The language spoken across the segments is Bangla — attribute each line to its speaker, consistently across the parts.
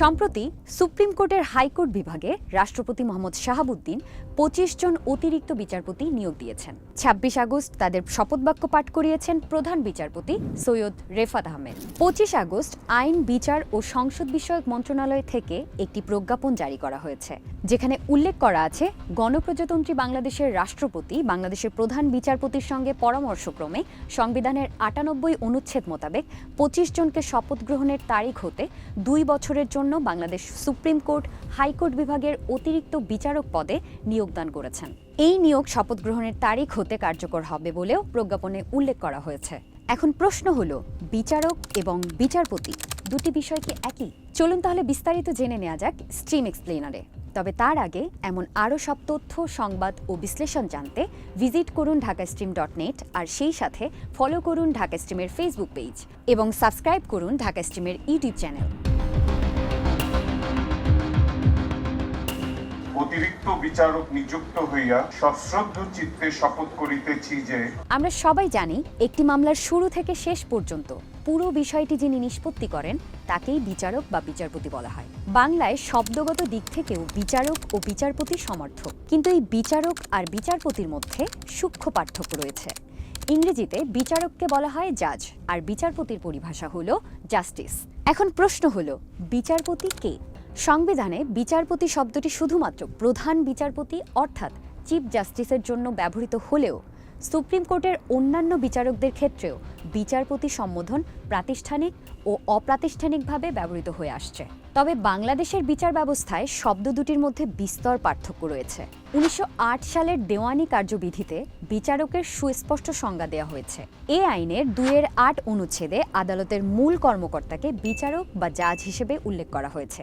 Speaker 1: সম্প্রতি সুপ্রিম কোর্টের হাইকোর্ট বিভাগে রাষ্ট্রপতি মোহাম্মদ শাহাবুদ্দিন পঁচিশ জন অতিরিক্ত বিচারপতি নিয়োগ দিয়েছেন। ছাব্বিশ আগস্ট তাদের শপথবাক্য পাঠ করিয়েছেন প্রধান বিচারপতি সৈয়দ রেফাত আহমেদ। পঁচিশ আগস্ট আইন, বিচার ও সংসদ বিষয়ক মন্ত্রণালয় থেকে একটি প্রজ্ঞাপন জারি করা হয়েছে, যেখানে উল্লেখ করা আছে, গণপ্রজাতন্ত্রী বাংলাদেশের রাষ্ট্রপতি বাংলাদেশের প্রধান বিচারপতির সঙ্গে পরামর্শক্রমে সংবিধানের আটানব্বই অনুচ্ছেদ মোতাবেক পঁচিশ জনকে শপথ গ্রহণের তারিখ হতে দুই বছরের জন্য বাংলাদেশ সুপ্রিম কোর্ট, হাইকোর্ট বিভাগের অতিরিক্ত বিচারক পদে নিয়োগদান করেছেন। এই নিয়োগ শপথ গ্রহণের তারিখ হতে কার্যকর হবে বলেও প্রজ্ঞাপনে উল্লেখ করা হয়েছে। এখন প্রশ্ন হলো, বিচারক এবং বিচারপতি দুটি বিষয় কি একই? চলুন তাহলে বিস্তারিত জেনে নেওয়া যাক স্ট্রিম এক্সপ্লেনারে তবে তার আগে এমন আরও সব তথ্য, সংবাদ ও বিশ্লেষণ জানতে ভিজিট করুন ঢাকা স্ট্রিম ডট নেট আর সেই সাথে ফলো করুন ঢাকা স্ট্রিমের ফেসবুক পেজ এবং সাবস্ক্রাইব করুন ঢাকা স্ট্রিমের ইউটিউব চ্যানেল।
Speaker 2: বিচারক নিযুক্ত হইয়া সশ্রদ্ধ চিত্তে শপথ করিতেছি যে
Speaker 1: আমরা সবাই জানি একটি মামলার শুরু থেকে শেষ পর্যন্ত পুরো বিষয়টি যিনি নিষ্পত্তি করেন, তাকেই বিচারক বা বিচারপতি বলা হয়। বাংলায় শব্দগত দিক থেকেও বিচারক ও বিচারপতি সমর্থক। কিন্তু এই বিচারক আর বিচারপতির মধ্যে সূক্ষ্ম পার্থক্য রয়েছে। ইংরেজিতে বিচারককে বলা হয় জাজ, আর বিচারপতির পরিভাষা হলো জাস্টিস। এখন প্রশ্ন হলো, বিচারপতি কে? সংবিধানে বিচারপতি শব্দটি শুধুমাত্র প্রধান বিচারপতি অর্থাৎ চিফ জাস্টিসের জন্য ব্যবহৃত হলেও সুপ্রিম কোর্টের অন্যান্য বিচারকদের ক্ষেত্রেও বিচারপতি সম্বোধন প্রাতিষ্ঠানিক ও অপ্রাতিষ্ঠানিকভাবে ব্যবহৃত হয়ে আসছে। তবে বাংলাদেশের বিচার ব্যবস্থায় শব্দ দুটির মধ্যে বিস্তর পার্থক্য রয়েছে। উনিশশো আট সালের দেওয়ানি কার্যবিধিতে বিচারকের সুস্পষ্ট সংজ্ঞা দেওয়া হয়েছে। এ আইনের দুইয়ের আট অনুচ্ছেদে আদালতের মূল কর্মকর্তাকে বিচারক বা জাজ হিসেবে উল্লেখ করা হয়েছে।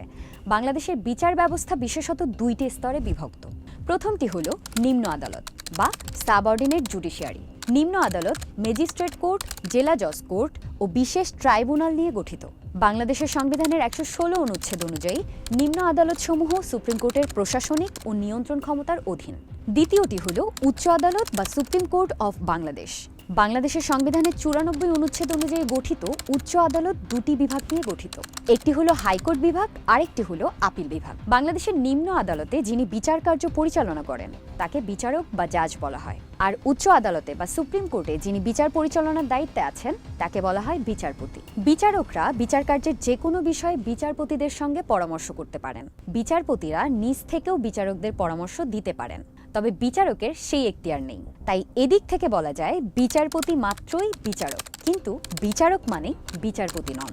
Speaker 1: বাংলাদেশের বিচার ব্যবস্থা বিশেষত দুইটি স্তরে বিভক্ত। প্রথমটি হল নিম্ন আদালত বা সাবঅর্ডিনেট জুডিশিয়ারি। নিম্ন আদালত ম্যাজিস্ট্রেট কোর্ট, জেলা জজ কোর্ট ও বিশেষ ট্রাইব্যুনাল নিয়ে গঠিত। বাংলাদেশের সংবিধানের একশো ষোলো অনুচ্ছেদ অনুযায়ী নিম্ন আদালতসমূহ সুপ্রিম কোর্টের প্রশাসনিক ও নিয়ন্ত্রণ ক্ষমতার অধীন। দ্বিতীয়টি হল উচ্চ আদালত বা সুপ্রিম কোর্ট অফ বাংলাদেশ। বাংলাদেশের সংবিধানের চুরানব্বই অনুচ্ছেদ অনুযায়ী গঠিত উচ্চ আদালত দুটি বিভাগ নিয়ে গঠিত। একটি হলো হাইকোর্ট বিভাগ, আরেকটি হলো আপিল বিভাগ। বাংলাদেশের নিম্ন আদালতে যিনি বিচার কার্য পরিচালনা করেন, তাকে বিচারক বা জাজ বলা হয়। আর উচ্চ আদালতে বা সুপ্রিম কোর্টে যিনি বিচার পরিচালনার দায়িত্বে আছেন, তাকে বলা হয় বিচারপতি। বিচারকরা বিচার কার্যের যে কোনো বিষয়ে বিচারপতিদের সঙ্গে পরামর্শ করতে পারেন। বিচারপতিরা নিজ থেকেও বিচারকদের পরামর্শ দিতে পারেন। তবে বিচারকের সেই এখতিয়ার নেই। তাই এদিক থেকে বলা যায়, বিচারপতি মাত্রই বিচারক। কিন্তু বিচারক মানে বিচারপতি নন।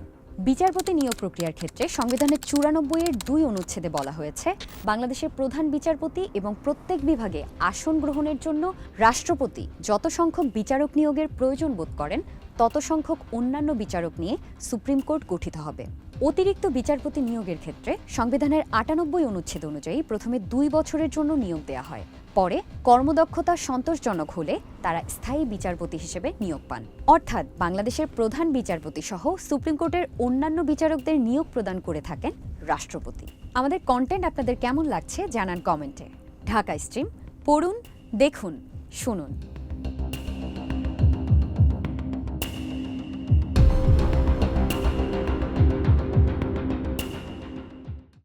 Speaker 1: বিচারপতি নিয়োগ প্রক্রিয়ার ক্ষেত্রে সংবিধানের চুরানব্বই এর দুই অনুচ্ছেদে বলা হয়েছে, বাংলাদেশের প্রধান বিচারপতি এবং প্রত্যেক বিভাগে আসন গ্রহণের জন্য রাষ্ট্রপতি যত সংখ্যক বিচারক নিয়োগের প্রয়োজন বোধ করেন, তত সংখ্যক অন্যান্য বিচারক নিয়ে সুপ্রিম কোর্ট গঠিত হবে। অতিরিক্ত বিচারপতি নিয়োগের ক্ষেত্রে সংবিধানের আটানব্বই অনুচ্ছেদ অনুযায়ী প্রথমে দুই বছরের জন্য নিয়োগ দেওয়া হয়। পরে কর্মদক্ষতা সন্তোষজনক হলে তারা স্থায়ী বিচারপতি হিসেবে নিয়োগ পান। অর্থাৎ বাংলাদেশের প্রধান বিচারপতি সহ সুপ্রিম কোর্টের অন্যান্য বিচারকদের নিয়োগ প্রদান করে থাকেন রাষ্ট্রপতি। আমাদের কন্টেন্ট আপনাদের কেমন লাগছে জানান কমেন্টে। ঢাকা স্ট্রিম পড়ুন, দেখুন, শুনুন।